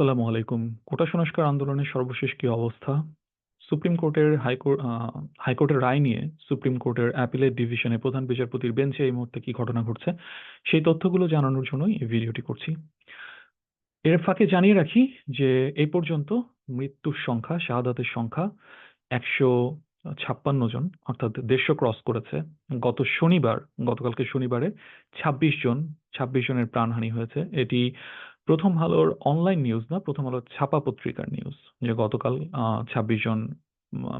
আসসালামু আলাইকুম। কোটা সংস্কার আন্দোলনের সর্বশেষ কি অবস্থা? সুপ্রিম কোর্টের হাইকোর্ট হাইকোর্টের রায় নিয়ে সুপ্রিম কোর্টের অ্যাপিলেট ডিভিশনে প্রধান বিচারপতির বেঞ্চে এই মুহূর্তে কি ঘটনা ঘটছে, সেই তথ্যগুলো জানানোর জন্যই এই ভিডিওটি করছি। এর ফাঁকে জানিয়ে রাখি যে এই পর্যন্ত মৃত্যুর সংখ্যা, শাহাদাতের সংখ্যা ১৫৬ জন অর্থাৎ ১৫০ ক্রস করেছে। গত শনিবার, গতকালকে শনিবারে ২৬ জন ২৬ জনের প্রাণহানি হয়েছে। এটি প্রথম আলোর অনলাইন নিউজ না, প্রথম আলোর ছাপা পত্রিকার নিউজ যে গতকাল ২৬ জন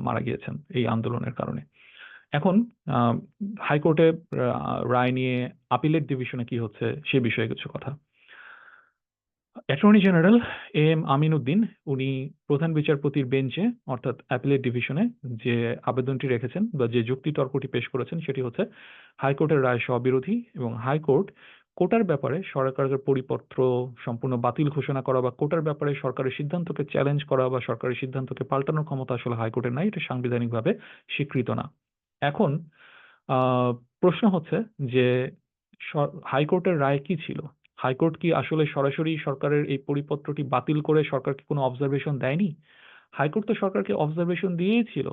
মারা গিয়েছেন এই আন্দোলনের কারণে। এখন হাইকোর্টে রায় নিয়ে আপিলেট ডিভিশনে কি হচ্ছে সে বিষয়ে কিছু কথা। Attorney general A M Amin Uddin উনি প্রধান বিচারপতির বেঞ্চে অর্থাৎ অ্যাপিলেট ডিভিশনে যে আবেদনটি রেখেছেন বা যে যুক্তি তর্কটি পেশ করেছেন সেটি হচ্ছে হাইকোর্টের রায় স্ববিরোধী এবং হাইকোর্ট কোটার ব্যাপারে সরকারের পরিপত্র সম্পূর্ণ বাতিল ঘোষণা করা বা কোটার ব্যাপারে সরকারের সিদ্ধান্তকে চ্যালেঞ্জ করা বা সরকারের সিদ্ধান্তকে পাল্টানোর ক্ষমতা আসলে হাইকোর্টের নাই, এটা সাংবিধানিকভাবে স্বীকৃত না। এখন প্রশ্ন হচ্ছে যে হাইকোর্টের রায় কি ছিল? হাইকোর্ট কি আসলে সরাসরি সরকারের এই পরিপত্রটি বাতিল করে সরকারকে কোনো অবজারভেশন দেয়নি? হাইকোর্ট তো সরকারকে অবজারভেশন দিয়েই ছিল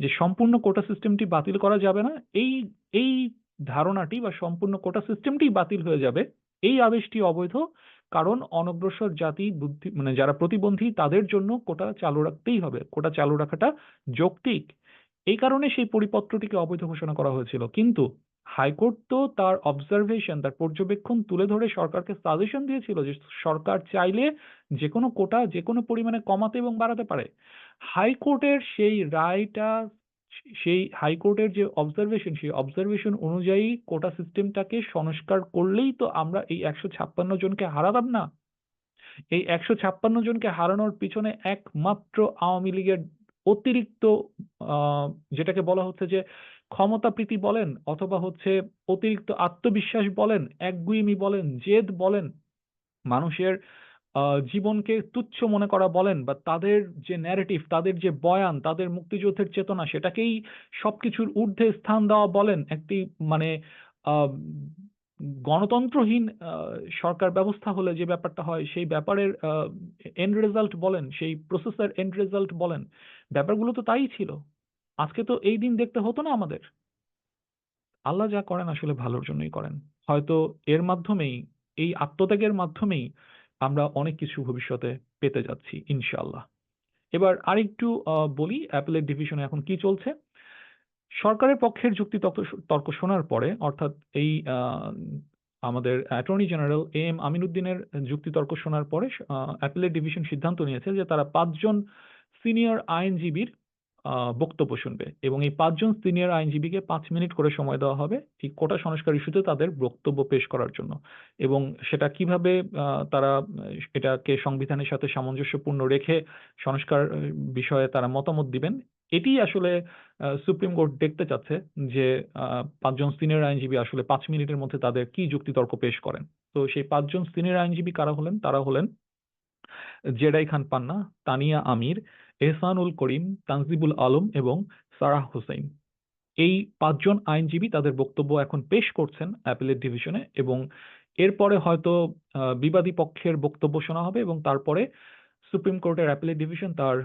যে সম্পূর্ণ কোটা সিস্টেমটি বাতিল করা যাবে না। এই এই ধারণাটি বা সম্পূর্ণ কোটা সিস্টেমটি বাতিল হয়ে যাবে। এই আদেশটি অবৈধ, কারণ অনগ্রসর জাতি বুদ্ধি মানে যারা প্রতিবন্ধী তাদের জন্য কোটা চালু রাখতেই হবে। কোটা চালু রাখাটা যৌক্তিক। এই কারণে সেই পরিপত্রটিকে অবৈধ ঘোষণা করা হয়েছিল। কিন্তু হাইকোর্ট তো তার অবজারভেশন তার পর্যবেক্ষণ তুলে ধরে সরকারকে সাজেশন দিয়েছিল যে সরকার চাইলে যে কোনো কোটা, যে কোনো পরিমাণে কমাতে এবং বাড়াতে পারে। হাইকোর্টের সেই রায়টা সেই হাইকোর্টের যে অবজারভেশন সেই অবজারভেশন অনুযায়ী কোটা সিস্টেমটাকে সংস্কার করলেই তো আমরা এই একশো ছাপ্পান্ন জনকে হারাতাম না। এই একশো ছাপ্পান্ন জনকে হারানোর পিছনে একমাত্র আওয়ামী লীগের অতিরিক্ত যেটাকে বলা হচ্ছে যে ক্ষমতাপ্রীতি বলেন অথবা হচ্ছে অতিরিক্ত আত্মবিশ্বাস বলেন, একগুইমি বলেন, জেদ বলেন, মানুষের জীবনকে তুচ্ছ মনে করা বলেন বা তাদের যে ন্যারেটিভ তাদের যে বয়ান, তাদের মুক্তিযুদ্ধের চেতনা, সেটাকেই সবকিছুর ঊর্ধ্বে স্থান দেওয়া বলেন একটি মানে গণতন্ত্রহীন সরকার ব্যবস্থা হলে যে ব্যাপারটা হয়, সেই ব্যাপারের এন্ড রেজাল্ট বলেন, সেই প্রসেসের এন্ড রেজাল্ট বলেন। ব্যাপারগুলো তো তাই ছিল। আজকে তো এই দিন দেখতে হতো না আমাদের। আল্লাহ যা করেন আসলে ভালোর জন্যই করেন। হয়তো এর মাধ্যমেই, এই আত্মত্যাগের মাধ্যমেই আমরা অনেক কিছু ভবিষ্যতে পেতে যাচ্ছি, ইনশাআল্লাহ। এবার আরেকটু বলি, অ্যাপেলের ডিভিশনে এখন কি চলছে? সরকারের পক্ষের যুক্তি তর্ক শোনার পরে, অর্থাৎ এই আমাদের অ্যাটর্নি জেনারেল এ এম আমিনুদ্দিনের যুক্তি তর্ক শোনার পরে অ্যাপেলের ডিভিশন সিদ্ধান্ত নিয়েছে যে তারা পাঁচজন সিনিয়র আইনজীবীর বক্তব্য শুনবে। এবং এই পাঁচজন সিনিয়র আইনজীবীকে পাঁচ মিনিট করে সময় দেওয়া হবে এই কোটা সংস্কার ইস্যুতে তাদের বক্তব্য পেশ করার জন্য। এবং সেটা কীভাবে তারা, এটাকে সংবিধানের সাথে সামঞ্জস্যপূর্ণ রেখে সংস্কার বিষয়ে তারা মতামত দিবেন, এটি আসলে সুপ্রিম কোর্ট দেখতে চাচ্ছে যে পাঁচজন সিনিয়র আইনজীবী আসলে পাঁচ মিনিটের মধ্যে তাদের কি যুক্তিতর্ক পেশ করেন। তো সেই পাঁচজন সিনিয়র আইনজীবী কারা হলেন? তারা হলেন জেডাই খান পান্না, তানিয়া আমির এহসানুল করিম, তানজিবুল আলম এবং সারাহ হোসেন এই পাঁচজন আইনজীবী তাদের বক্তব্য এখন পেশ করছেন অ্যাপেলেট ডিভিশনে এবং এরপরে হয়তো বিবাদী পক্ষের বক্তব্য শোনা হবে এবং তারপরে সুপ্রিম কোর্টের অ্যাপেলেট ডিভিশন তার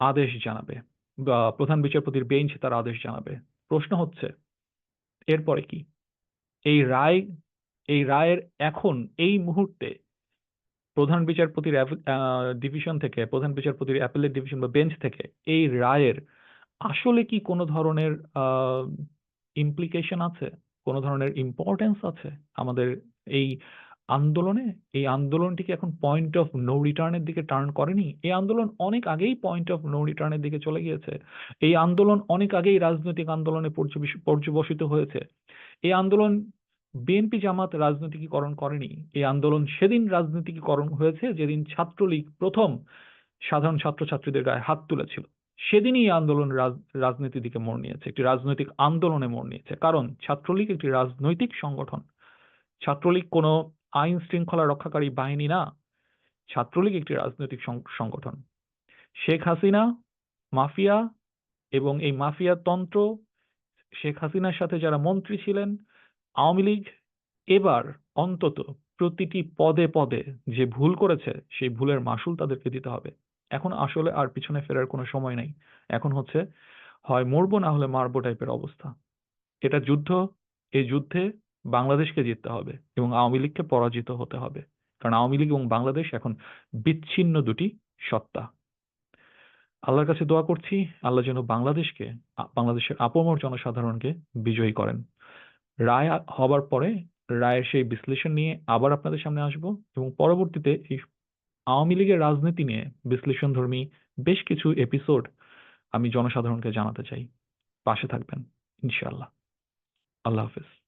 আদেশ জানাবে বা প্রধান বিচারপতির বেঞ্চ তার আদেশ জানাবে। প্রশ্ন হচ্ছে, এরপরে কি? এই রায়, এই রায়ের এখন, এই মুহূর্তে প্রধান বিচারপতির ডিভিশন থেকে, প্রধান বিচারপতির অ্যাপেলেট ডিভিশন বা বেঞ্চ থেকে এই রায়ের আসলে কি কোনো ধরনের ইমপ্লিকেশন আছে? কোনো ধরনের ইম্পর্টেন্স আছে আমাদের এই আন্দোলনে? এই আন্দোলনটিকে এখন পয়েন্ট অফ নো রিটার্নের দিকে টার্ন করেনি? এই আন্দোলন অনেক আগেই পয়েন্ট অফ নো রিটার্নের দিকে চলে গিয়েছে। এই আন্দোলন অনেক আগেই রাজনৈতিক আন্দোলনে পর্যবসিত হয়েছে। এই আন্দোলন বিএনপি জামাত রাজনৈতিকীকরণ করেনি। এই আন্দোলন সেদিন রাজনৈতিকীকরণ হয়েছে, যেদিন ছাত্রলীগ প্রথম সাধারণ ছাত্রছাত্রীদের গায়ে হাত তুলেছিল। সেদিনই এই আন্দোলন রাজ- রাজনীতির দিকে মোড় নিয়েছে, একটি রাজনৈতিক আন্দোলনে মোড় নিয়েছে। কারণ ছাত্রলীগ একটি রাজনৈতিক সংগঠন। ছাত্রলীগ কোনো আইন শৃঙ্খলা রক্ষাকারী বাহিনী না। ছাত্রলীগ একটি রাজনৈতিক সংগঠন। শেখ হাসিনা, মাফিয়া এবং এই মাফিয়া তন্ত্র শেখ হাসিনার সাথে যারা মন্ত্রী ছিলেন আওয়ামী লীগ এবার অন্তত প্রতিটি পদে, পদে যে ভুল করেছে সেই ভুলের মাসুল তাদেরকে দিতে হবে। এখন আসলে আর পিছনে ফেরার কোনো সময় নাই। এখন হচ্ছে হয় মরবো না হলে মারবো টাইপের অবস্থা। এটা যুদ্ধ, এই যুদ্ধে বাংলাদেশকে জিততে হবে এবং আওয়ামী লীগকে পরাজিত হতে হবে। কারণ আওয়ামী লীগ এবং বাংলাদেশ এখন বিচ্ছিন্ন দুটি সত্তা। আল্লাহর কাছে দোয়া করছি আল্লাহ যেন বাংলাদেশকে বাংলাদেশের আপমর জনসাধারণকে বিজয়ী করেন। রায় হবার পরে রায়ের সেই বিশ্লেষণ নিয়ে আবার আপনাদের সামনে আসব এবং পরবর্তীতে এই আওয়ামী লীগের রাজনীতি নিয়ে বিশ্লেষণধর্মী বেশ কিছু এপিসোড আমি জনসাধারণকে জানাতে চাই। পাশে থাকবেন, ইনশাআল্লাহ। আল্লাহ হাফেজ।